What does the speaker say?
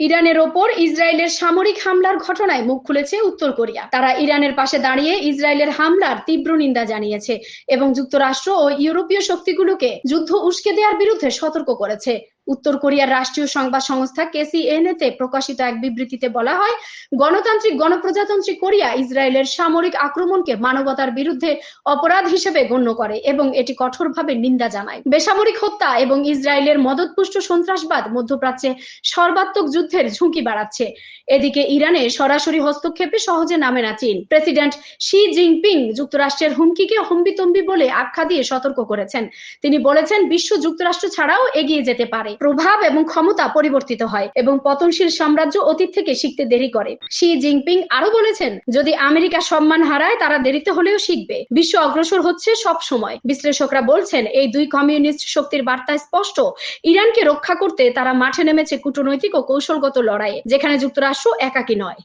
ইরানের ওপর ইসরায়েলের সামরিক হামলার ঘটনায় মুখ খুলেছে উত্তর কোরিয়া। তারা ইরানের পাশে দাঁড়িয়ে ইসরায়েলের হামলার তীব্র নিন্দা জানিয়েছে এবং যুক্তরাষ্ট্র ও ইউরোপীয় শক্তিগুলোকে যুদ্ধ উস্কে দেওয়ার বিরুদ্ধে সতর্ক করেছে। উত্তর কোরিয়ার রাষ্ট্রীয় সংবাদ সংস্থা কেসিএনএ তে প্রকাশিত এক বিবৃতিতে বলা হয়, গণতান্ত্রিক গণপ্রজাতন্ত্রী কোরিয়া ইসরায়েলের সামরিক আক্রমণকে মানবতার বিরুদ্ধে অপরাধ হিসেবে গণ্য করে এবং এটি কঠোরভাবে নিন্দা জানায়। বেসামরিক হত্যা এবং ইসরায়েলের মদতপুষ্ট সন্ত্রাসবাদ মধ্যপ্রাচ্যে সর্বাত্মক যুদ্ধের ঝুঁকি বাড়াচ্ছে। এদিকে ইরানে সরাসরি হস্তক্ষেপে সহজে নামে না চীন। প্রেসিডেন্ট শি জিনপিং যুক্তরাষ্ট্রের হুমকিকে হম্বিতম্বি বলে আখ্যা দিয়ে সতর্ক করেছেন। তিনি বলেছেন, বিশ্ব যুক্তরাষ্ট্র ছাড়াও এগিয়ে যেতে পারে। প্রভাব এবং ক্ষমতা পরিবর্তিত হয় এবং পতনশীল সাম্রাজ্য অতীত থেকে শিখতে দেরি করে। শি জিনপিং আরও বলেছেন, যদি আমেরিকা সম্মান হারায়, তারা দেরিতে হলেও শিখবে। বিশ্ব অগ্রসর হচ্ছে সব সময়। বিশ্লেষকরা বলছেন, এই দুই কমিউনিস্ট শক্তির বার্তা স্পষ্ট। ইরানকে রক্ষা করতে তারা মাঠে নেমেছে কূটনৈতিক ও কৌশলগত লড়াইয়ে, যেখানে যুক্তরাষ্ট্র একাকী নয়।